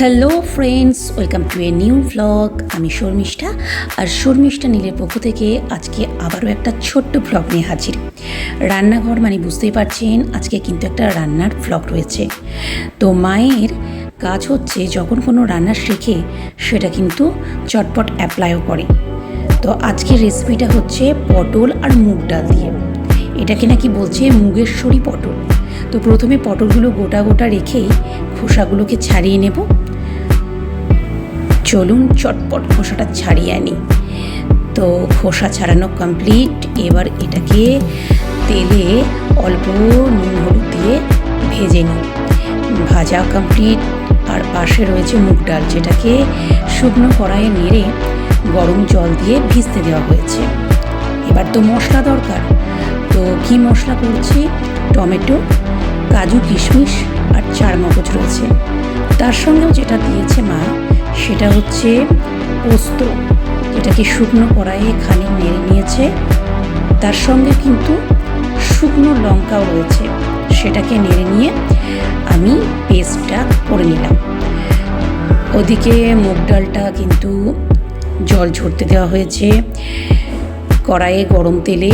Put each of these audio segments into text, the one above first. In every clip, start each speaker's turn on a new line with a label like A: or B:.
A: Hello friends welcome to a new vlog আমি শর্মিষ্ঠা, আর শর্মিষ্ঠা নীলের পক্ষ থেকে আজকে আবারও একটা ছোট্ট ভ্লগ নিয়ে হাজির। রান্নাঘর মানে বুঝতেই পারছেন, আজকে কিন্তু একটা রান্নার ভ্লগ রয়েছে। তো মায়ের কাজ হচ্ছে যখন কোনো রান্না শেখে, সেটা কিন্তু চটপট অ্যাপ্লাইও করে। তো আজকের রেসিপিটা হচ্ছে পটল আর মুগ ডাল দিয়ে। এটাকে নাকি বলছে মুগেশ্বরী পটল। তো প্রথমে পটলগুলো গোটা গোটা রেখেই খোসাগুলোকে ছাড়িয়ে নেব। চলুন চটপট খোসাটা ছাড়িয়ে আনি। তো খোসা ছাড়ানো কমপ্লিট এবার এটাকে তেলে অল্প নুন হলুদ দিয়ে ভেজে নিই। ভাজা কমপ্লিট আর পাশে রয়েছে মুগ ডাল, যেটাকে শুকনো কড়াইয়ে নেড়ে গরম জল দিয়ে ভিজতে দেওয়া হয়েছে। এবার তো মশলা দরকার। তো কি মশলা করছি? টমেটো, কাজু কিশমিশ আর চার মগজ রয়েছে। তার সঙ্গেও যেটা দিয়েছে মা সেটা হচ্ছে পোস্ত, যেটাকে শুকনো কড়াইয়ে খানিক নেড়ে নিয়েছে। তার সঙ্গে কিন্তু শুকনো লঙ্কাও রয়েছে, সেটাকে নেড়ে নিয়ে আমি পেস্টটা করে নিলাম। ওদিকে মুগ ডালটা কিন্তু জল ঝরতে দেওয়া হয়েছে। কড়াইয়ে গরম তেলে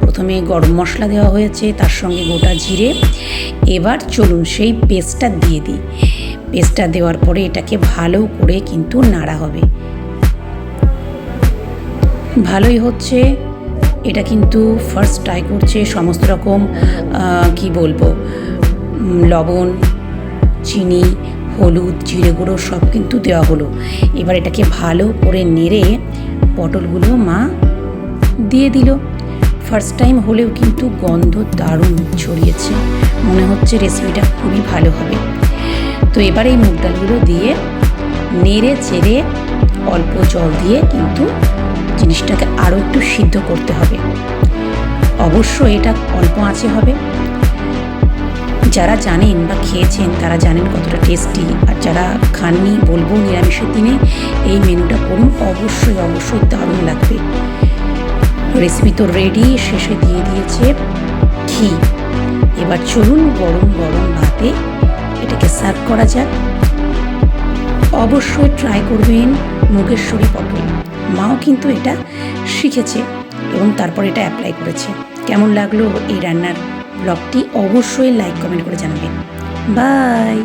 A: প্রথমে গরম মশলা দেওয়া হয়েছে, তার সঙ্গে গোটা জিরে। এবার চলুন সেই পেস্টটা দিয়ে দিই। পেস্টটা দেওয়ার পরে এটাকে ভালো করে কিন্তু নাড়া হবে। ভালোই হচ্ছে। এটা কিন্তু ফার্স্ট ট্রাই করছে সমস্ত রকম কি বলব লবণ, চিনি, হলুদ, জিরে গুঁড়ো সব কিন্তু দেওয়া হলো। এবার এটাকে ভালো করে নেড়ে পটলগুলো মা দিয়ে দিল। ফার্স্ট টাইম হলেও কিন্তু গন্ধ দারুণ ছড়িয়েছে। মনে হচ্ছে রেসিপিটা খুবই ভালো হবে। তো এবার এই মুগ ডালগুলো দিয়ে নেড়ে চেড়ে অল্প জল দিয়ে কিন্তু জিনিসটাকে আরও একটু সিদ্ধ করতে হবে। অবশ্য এটা অল্প আঁচে হবে। যারা জানেন বা খেয়েছেন, তারা জানেন কতটা টেস্টি। আর যারা খাননি, বলব নিরামিষের দিনে এই মেনুটা করুন। অবশ্যই অবশ্যই দারুণ লাগবে। রেসিপি তো রেডি শেষে দিয়ে দিয়েছে ঘি। এবার চলুন গরম গরম ভাতে এটাকে সার্ভ করা যাক। অবশ্যই ট্রাই করবেন মুগেশ্বরী পটল। মাও কিন্তু এটা শিখেছে এবং তারপর এটা অ্যাপ্লাই করেছে। কেমন লাগল এই রান্নার ব্লগটি অবশ্যই লাইক কমেন্ট করে জানাবেন। বাই